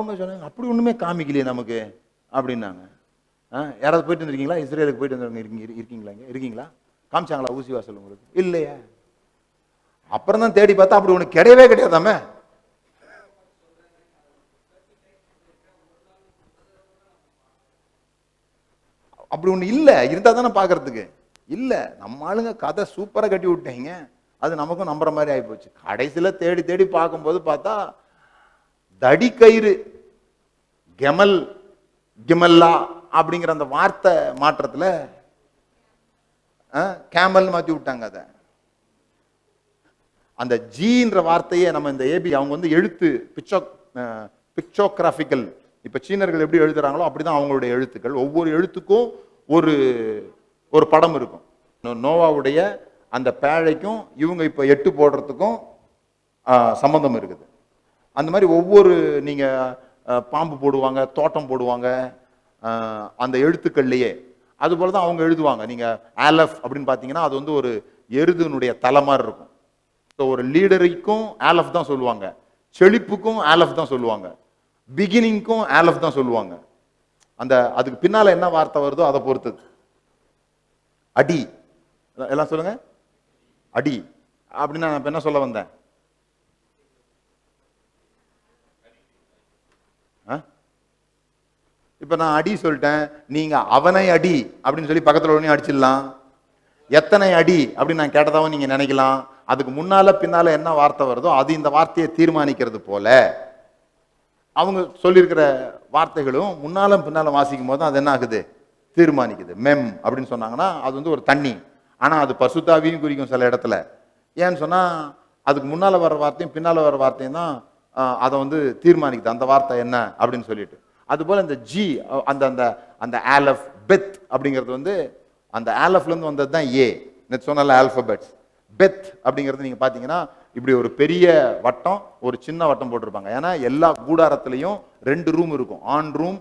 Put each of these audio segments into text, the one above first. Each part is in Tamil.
அவங்க சொன்னாங்க அப்படி ஒன்றுமே காமிக்கலையே நமக்கு அப்படின்னாங்க. ஆ யாராவது போயிட்டு வந்திருக்கீங்களா? இஸ்ரேலுக்கு போயிட்டு வந்தவங்க இருக்கீங்க இருக்கீங்களா இங்க? இருக்கீங்களா? காமிச்சாங்களா? ஊசி வாசல் உங்களுக்கு? இல்லையா. அப்புறம் தான் தேடி பார்த்தா அப்படி ஒன்று கிடையவே கிடையாதாமே? அப்படி ஒன்று இல்லை. இருந்தால் தானே பார்க்கறதுக்கு. இல்லை. நம்ம ஆளுங்க கதை சூப்பராக கட்டி விட்டீங்க. அது நமக்கும் நம்புற மாதிரி ஆகிப்போச்சு கடைசியில் தேடி தேடி பார்க்கும்போது பார்த்தா தடி கயிறு கெமல் கிமல்லா அப்படிங்கிற அந்த வார்த்தை மாற்றத்தில் கேமல் மாற்றி விட்டாங்க அதை. அந்த ஜீன்ற வார்த்தையை நம்ம இந்த ஏபி அவங்க வந்து எழுத்து பிக்சோ பிக்சோகிராஃபிக்கல். இப்போ சீனர்கள் எப்படி எழுதுறாங்களோ அப்படிதான் அவங்களுடைய எழுத்துக்கள். ஒவ்வொரு எழுத்துக்கும் ஒரு ஒரு படம் இருக்கும். நோவாவுடைய அந்த பேழைக்கும் இவங்க இப்போ எட்டு போடுறதுக்கும் சம்மந்தம் சம்பந்தம் இருக்குது. அந்த மாதிரி ஒவ்வொரு நீங்கள் பாம்பு போடுவாங்க தோட்டம் போடுவாங்க அந்த எழுத்துக்கள்லையே. அதுபோல் தான் அவங்க எழுதுவாங்க. நீங்கள் ஆலஃப் அப்படின்னு பார்த்தீங்கன்னா அது வந்து ஒரு எருதுனுடைய தலை மாதிரி இருக்கும். ஸோ ஒரு லீடருக்கும் ஆலஃப் தான் சொல்லுவாங்க. செழிப்புக்கும் ஆலஃப் தான் சொல்லுவாங்க. பிகினிங்க்கும் ஆலஃப் தான் சொல்லுவாங்க. அந்த அதுக்கு பின்னால் என்ன வார்த்தை வருதோ அதை பொறுத்தது. அடி. எல்லாம் சொல்லுங்கள் அடி. அப்படின்னு நான் இப்போ என்ன சொல்ல வந்தேன்? இப்போ நான் அடி சொல்லிட்டேன் நீங்கள் அவனை அடி அப்படின்னு சொல்லி பக்கத்தில் உடனே அடிச்சிடலாம். எத்தனை அடி அப்படின்னு நான் கேட்டதாவும் நீங்கள் நினைக்கலாம். அதுக்கு முன்னால் பின்னால் என்ன வார்த்தை வருதோ அது இந்த வார்த்தையை தீர்மானிக்கிறது போல. அவங்க சொல்லியிருக்கிற வார்த்தைகளும் முன்னாலும் பின்னாலும் வாசிக்கும் போது அது என்ன ஆகுது? தீர்மானிக்குது. மெம் அப்படின்னு சொன்னாங்கன்னா அது வந்து ஒரு தண்ணி. ஆனால் அது பசுத்தாவியும் குறிக்கும் சில இடத்துல. ஏன்னு சொன்னால் அதுக்கு முன்னால் வர வார்த்தையும் பின்னால் வர வார்த்தையும் தான் அதை வந்து தீர்மானிக்குது. அந்த வார்த்தை என்ன அப்படின்னு சொல்லிட்டு. அதுபோல் இந்த ஜி அந்த அந்த அந்த ஆலஃப் பெத் அப்படிங்கிறது வந்து அந்த ஆலஃப்லேருந்து வந்தது தான் ஏ நேற்று சொன்னால ஆல்ஃபபெட்ஸ் பெத் அப்படிங்கிறது நீங்கள் பார்த்தீங்கன்னா இப்படி ஒரு பெரிய வட்டம் ஒரு சின்ன வட்டம் போட்டிருப்பாங்க. ஏன்னா எல்லா கூடாரத்துலேயும் ரெண்டு ரூம் இருக்கும். ஆண் ரூம்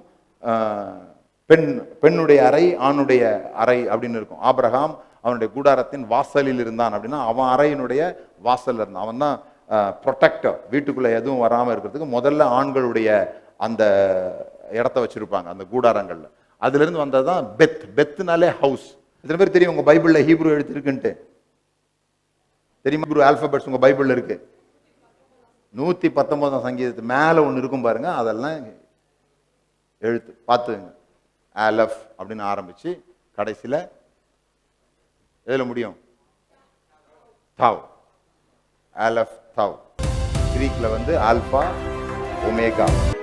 பெண் பெண்ணுடைய அறை ஆணுடைய அறை அப்படின்னு இருக்கும். ஆபிரகாம் அவனுடைய கூடாரத்தின் வாசலில் இருந்தான் அப்படின்னா அவன் அறையினுடைய வாசலில் இருந்தான். அவன் தான் ப்ரொடெக்டர் வீட்டுக்குள்ளே எதுவும் வராமல் இருக்கிறதுக்கு முதல்ல ஆண்களுடைய அந்த இடத்த வச்சிருப்பாங்க அந்த கூடாரங்கள்ல. அதுல இருந்து வந்ததுதான் பெத். பெத்னாலே ஹவுஸ். எத்தனை பேர் தெரியும் உங்கள் பைபிள்ல ஹீப்ரூ எழுத்து இருக்குன்ட்டு தெரியுமா? குரு ஆல்ஃபபெட்ஸ் உங்க பைபிளில் இருக்கு. நூற்றி பத்தொன்பதாம் சங்கீதத்து மேல ஒன்று இருக்கும் பாருங்க அதெல்லாம் எழுத்து. பார்த்துங்க ஆலஃப் அப்படின்னு ஆரம்பிச்சு கடைசியில எழுத முடியும்? தாவ். ஆலஃப் தாவ். கிரீக்கில் வந்து ஆல்ஃபா ஒமேகா.